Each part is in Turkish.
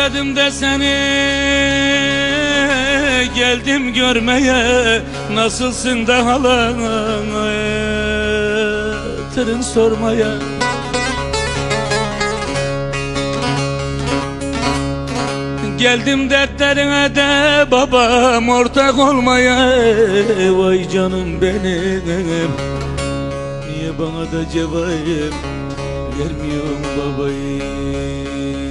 Özledim de seni geldim görmeye Nasılsın da halan tırın sormaya. Geldim dertlerine de babam ortak olmaya Vay canım benim. Niye bana da cevap vermiyorsun babayı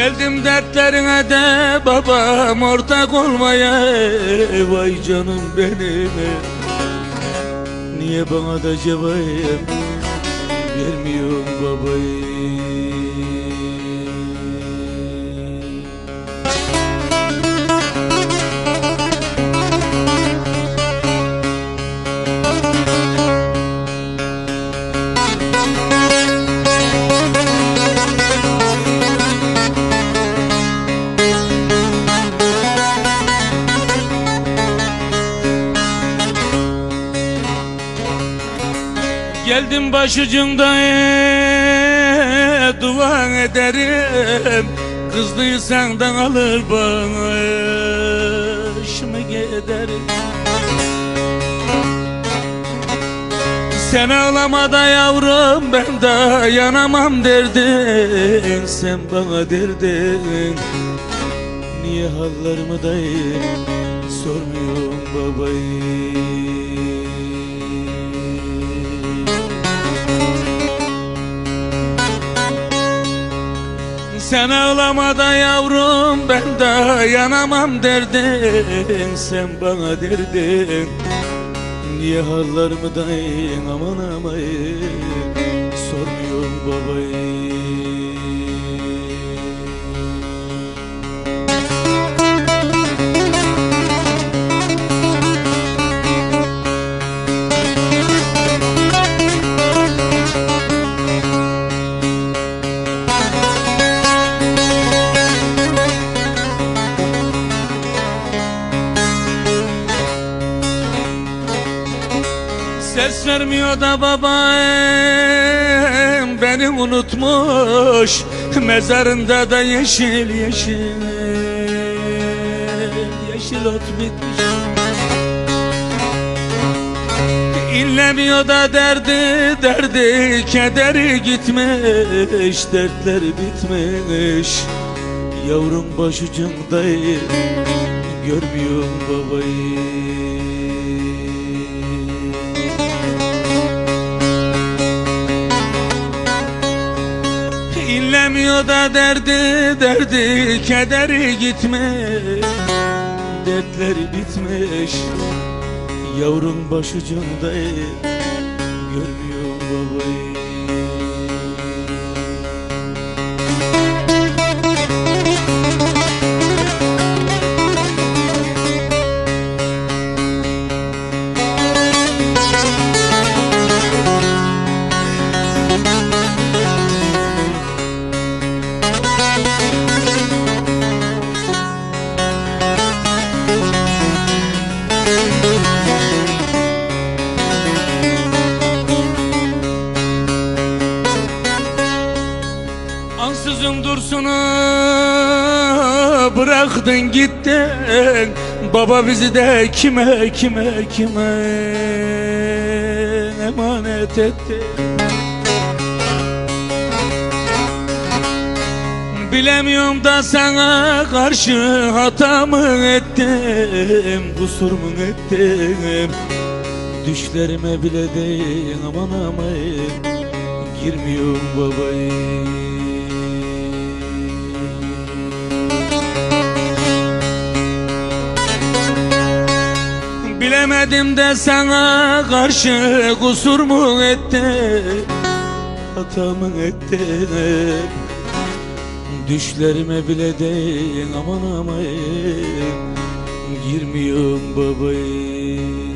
Geldim dertlerine de babam ortak olmaya. Vay canım benim. Niye bana da cevap vermiyorsun babayı Geldim başucumda e, dua ederim. Kızdıysan da alır bana işime giderim Sen ağlama da yavrum ben dayanamam derdin. Sen bana derdin Niye hallarımı da sormuyorsun babayı Sen ağlama da yavrum ben dayanamam derdin. Sen bana derdin Niye hallarımı dayın aman aman Sormuyorum babayı Ses vermiyor da babam beni unutmuş Mezarında da yeşil yeşil Yeşil ot bitmiş. İnlemiyor da derdi derdi kederi gitmiş Dertler bitmiş. Yavrum başucumda görmüyorum babayı da derdi derdi kederi gitmiş Dertleri bitmiş. Yavrum başucumda görmüyor babayı Ansızın dursunu bıraktın gittin. Baba bizi de kime kime kime emanet etti Bilemiyorum da sana karşı hata mı ettim Kusur mu ettim? Düşlerime bile değil aman aman. Girmiyorum babayı Bilemedim de sana karşı kusur mu ettim Hata mı ettim Düşlerime bile değil aman aman. Girmiyorum babayı